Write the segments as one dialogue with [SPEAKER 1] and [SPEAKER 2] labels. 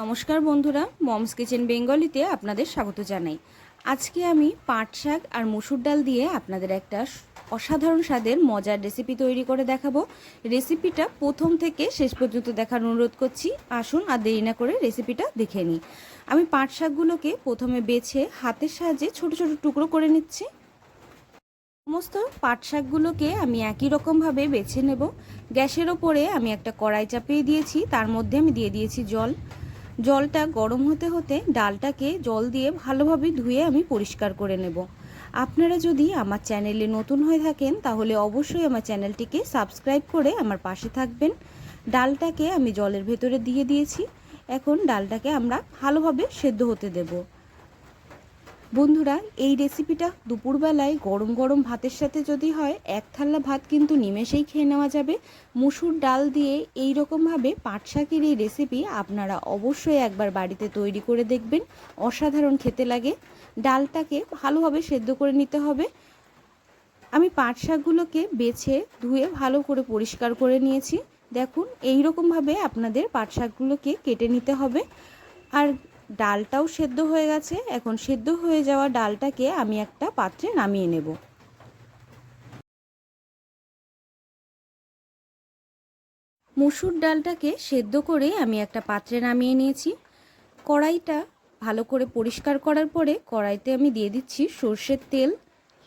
[SPEAKER 1] নমস্কার বন্ধুরা, moms kitchen বেঙ্গলিতে আপনাদের স্বাগত জানাই। আজকে আমি পাট শাক আর মুসুর ডাল দিয়ে আপনাদের একটা অসাধারণ স্বাদের মজার রেসিপি তৈরি করে দেখাবো। রেসিপিটা প্রথম থেকে শেষ পর্যন্ত দেখার অনুরোধ করছি। আসুন আর দেরি না করে রেসিপিটা দেখে নিই। আমি পাট শাকগুলোকে প্রথমে বেছে হাতের সাহায্যে ছোট ছোট টুকরো করে নিচ্ছি। সমস্ত পাট শাকগুলোকে আমি একই রকমভাবে বেছে নেব। গ্যাসের ওপরে আমি একটা কড়াই চাপিয়ে দিয়েছি। তার মধ্যে আমি দিয়ে দিয়েছি জল। জলটা গরম হতে হতে ডালটাকে জল দিয়ে ভালোভাবে ধুয়ে আমি পরিষ্কার করে নেব। আপনারা যদি আমার চ্যানেলে নতুন হয়ে থাকেন, তাহলে অবশ্যই আমার চ্যানেলটিকে সাবস্ক্রাইব করে আমার পাশে থাকবেন। ডালটাকে আমি জলের ভেতরে দিয়ে দিয়েছি। এখন ডালটাকে আমরা ভালোভাবে সেদ্ধ হতে দেবো। বন্ধুরা, এই রেসিপিটা দুপুরবেলায় গরম গরম ভাতের সাথে যদি হয়, এক থাল্লা ভাত কিন্তু নিমেষেই খেয়ে নেওয়া যাবে। মুসুর ডাল দিয়ে এই রকমভাবে পাট শাকের এই রেসিপি আপনারা অবশ্যই একবার বাড়িতে তৈরি করে দেখবেন। অসাধারণ খেতে লাগে। ডালটাকে ভালোভাবে সেদ্ধ করে নিতে হবে। আমি পাট শাকগুলোকে বেছে ধুয়ে ভালো করে পরিষ্কার করে নিয়েছি। দেখুন এই রকমভাবে আপনাদের পাট শাকগুলোকে কেটে নিতে হবে। আর ডালটাও সেদ্ধ হয়ে গেছে। এখন সেদ্ধ হয়ে যাওয়া ডালটাকে আমি একটা পাত্রে নামিয়ে নেব। মুসুর ডালটাকে সেদ্ধ করে আমি একটা পাত্রে নামিয়ে নিয়েছি। কড়াইটা ভালো করে পরিষ্কার করার পরে কড়াইতে আমি দিয়ে দিচ্ছি সর্ষের তেল।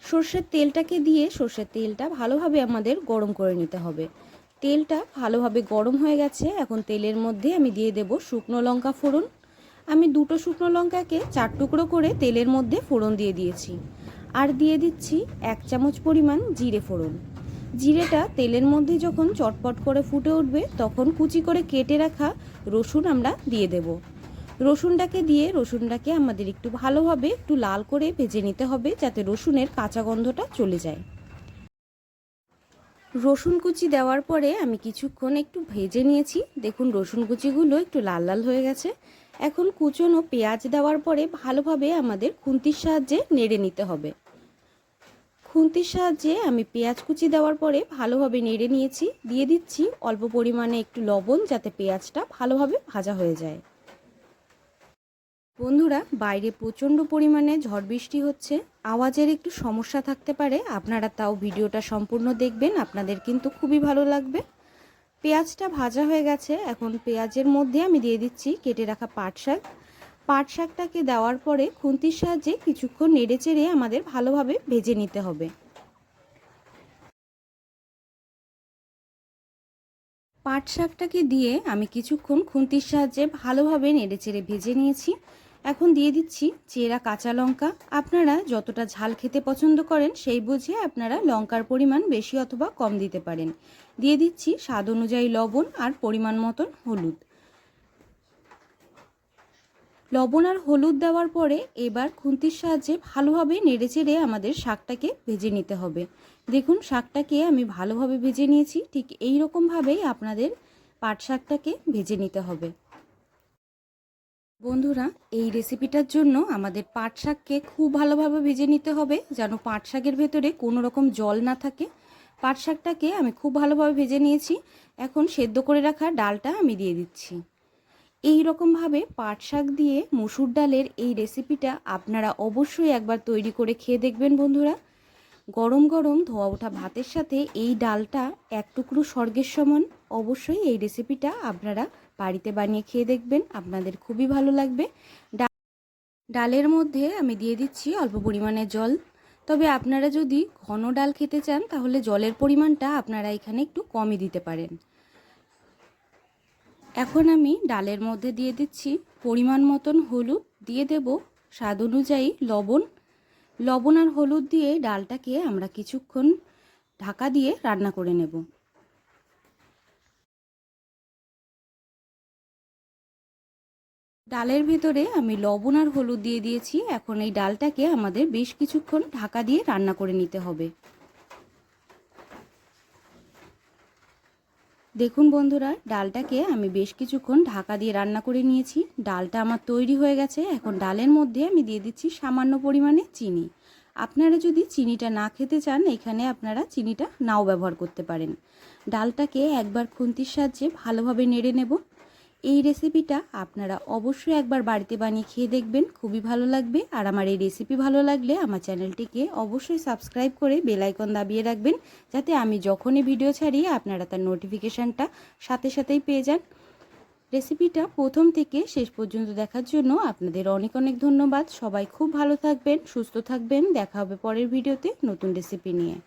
[SPEAKER 1] সর্ষের তেলটাকে দিয়ে সর্ষের তেলটা ভালোভাবে আমাদের গরম করে নিতে হবে। তেলটা ভালোভাবে গরম হয়ে গেছে। এখন তেলের মধ্যে আমি দিয়ে দেব শুকনো লঙ্কা ফোড়ন। আমি দুটো শুকনো লঙ্কাকে চার টুকরো করে তেলের মধ্যে ফোড়ন দিয়ে দিয়েছি। আর দিয়ে দিচ্ছি এক চামচ পরিমাণ জিরে ফোড়ন। জিরেটা তেলের মধ্যে যখন চটপট করে ফুটে উঠবে, তখন কুচি করে কেটে রাখা রসুন আমরা দিয়ে দেব। রসুনটাকে দিয়ে, রসুনটাকে আমাদের একটু ভালোভাবে একটু লাল করে ভেজে নিতে হবে যাতে রসুনের কাঁচা গন্ধটা চলে যায়। রসুন কুচি দেওয়ার পরে আমি কিছুক্ষণ একটু ভেজে নিয়েছি। দেখুন রসুন কুচিগুলো একটু লাল লাল হয়ে গেছে। এখন কুচনো পেঁয়াজ দেওয়ার পরে ভালোভাবে আমাদের খুন্তির সাহায্যে নেড়ে নিতে হবে। খুন্তির সাহায্যে আমি পেঁয়াজ কুচি দেওয়ার পরে ভালোভাবে নেড়ে নিয়েছি। দিয়ে দিচ্ছি অল্প পরিমাণে একটু লবণ যাতে পেঁয়াজটা ভালোভাবে ভাজা হয়ে যায়। বন্ধুরা, বাইরে প্রচণ্ড পরিমাণে ঝড় বৃষ্টি হচ্ছে। আওয়াজের একটু সমস্যা থাকতে পারে। আপনারা তাও ভিডিওটা সম্পূর্ণ দেখবেন। আপনাদের কিন্তু খুবই ভালো লাগবে। পেঁয়াজটা ভাজা হয়ে গেছে। এখন পেঁয়াজের মধ্যে আমি দিয়ে দিচ্ছি কেটে রাখা পাট শাক। পাট শাকটাকে দেওয়ার পরে খুন্তির সাহায্যে কিছুক্ষণ নেড়ে চেড়ে আমাদের ভালোভাবে ভেজে নিতে হবে। পাট শাকটাকে দিয়ে আমি কিছুক্ষণ খুন্তির সাহায্যে ভালোভাবে নেড়ে চেড়ে ভেজে নিয়েছি। এখন দিয়ে দিচ্ছি চেরা কাঁচা লঙ্কা। আপনারা যতটা ঝাল খেতে পছন্দ করেন সেই বুঝে আপনারা লঙ্কার পরিমাণ বেশি অথবা কম দিতে পারেন। দিয়ে দিচ্ছি স্বাদ অনুযায়ী লবণ আর পরিমাণ মতন হলুদ। লবণ আর হলুদ দেওয়ার পরে এবার খুন্তির সাহায্যে ভালোভাবে নেড়েচেড়ে আমাদের শাকটাকে ভেজে নিতে হবে। দেখুন শাকটাকে আমি ভালোভাবে ভেজে নিয়েছি, ঠিক এই রকমভাবেই আপনাদের পাট শাকটাকে ভেজে নিতে হবে। বন্ধুরা, এই রেসিপিটার জন্য আমাদের পাট শাককে খুব ভালোভাবে ভেজে নিতে হবে, যেন পাট শাকের ভেতরে কোনো রকম জল না থাকে। পাট শাকটাকে আমি খুব ভালোভাবে ভেজে নিয়েছি। এখন সেদ্ধ করে রাখা ডালটা আমি দিয়ে দিচ্ছি। এই রকমভাবে পাট শাক দিয়ে মুসুর ডালের এই রেসিপিটা আপনারা অবশ্যই একবার তৈরি করে খেয়ে দেখবেন বন্ধুরা। গরম গরম ধোয়া ওঠা ভাতের সাথে এই ডালটা এক টুকরো স্বর্গের সমান। অবশ্যই এই রেসিপিটা আপনারা বাড়িতে বানিয়ে খেয়ে দেখবেন। আপনাদের খুবই ভালো লাগবে। ডালের মধ্যে আমি দিয়ে দিচ্ছি অল্প পরিমাণে জল। তবে আপনারা যদি ঘন ডাল খেতে চান, তাহলে জলের পরিমাণটা আপনারা এখানে একটু কমই দিতে পারেন। এখন আমি ডালের মধ্যে দিয়ে দিচ্ছি পরিমাণ মতন হলুদ। দিয়ে দেব স্বাদ অনুযায়ী লবণ। লবণ আর হলুদ দিয়ে ডালটাকে আমরা কিছুক্ষণ ঢাকা দিয়ে রান্না করে নেব। ডালের ভেতরে আমি লবণ আর হলুদ দিয়ে দিয়েছি। এখন এই ডালটাকে আমাদের বেশ কিছুক্ষণ ঢাকা দিয়ে রান্না করে নিতে হবে। দেখুন বন্ধুরা, ডালটাকে আমি বেশ কিছুক্ষণ ঢাকা দিয়ে রান্না করে নিয়েছি। ডালটা আমার তৈরি হয়ে গেছে। এখন ডালের মধ্যে আমি দিয়ে দিচ্ছি সামান্য পরিমাণে চিনি। আপনারা যদি চিনিটা না খেতে চান, এখানে আপনারা চিনিটা নাও ব্যবহার করতে পারেন। ডালটাকে একবার খুন্তির সাহায্যে ভালোভাবে নেড়ে নেব। এই রেসিপিটা আপনারা অবশ্যই একবার বাড়িতে বানিয়ে খেয়ে দেখবেন, খুবই ভালো লাগবে। আর আমার এই রেসিপি ভালো লাগলে আমার চ্যানেলটিকে অবশ্যই সাবস্ক্রাইব করে বেল আইকন দাবিয়ে রাখবেন, যাতে আমি যখনই ভিডিও ছাড়ি আপনারা তার নোটিফিকেশানটা সাথে সাথেই পেয়ে যান। রেসিপিটা প্রথম থেকে শেষ পর্যন্ত দেখার জন্য আপনাদের অনেক অনেক ধন্যবাদ। সবাই খুব ভালো থাকবেন, সুস্থ থাকবেন। দেখা হবে পরের ভিডিওতে নতুন রেসিপি নিয়ে।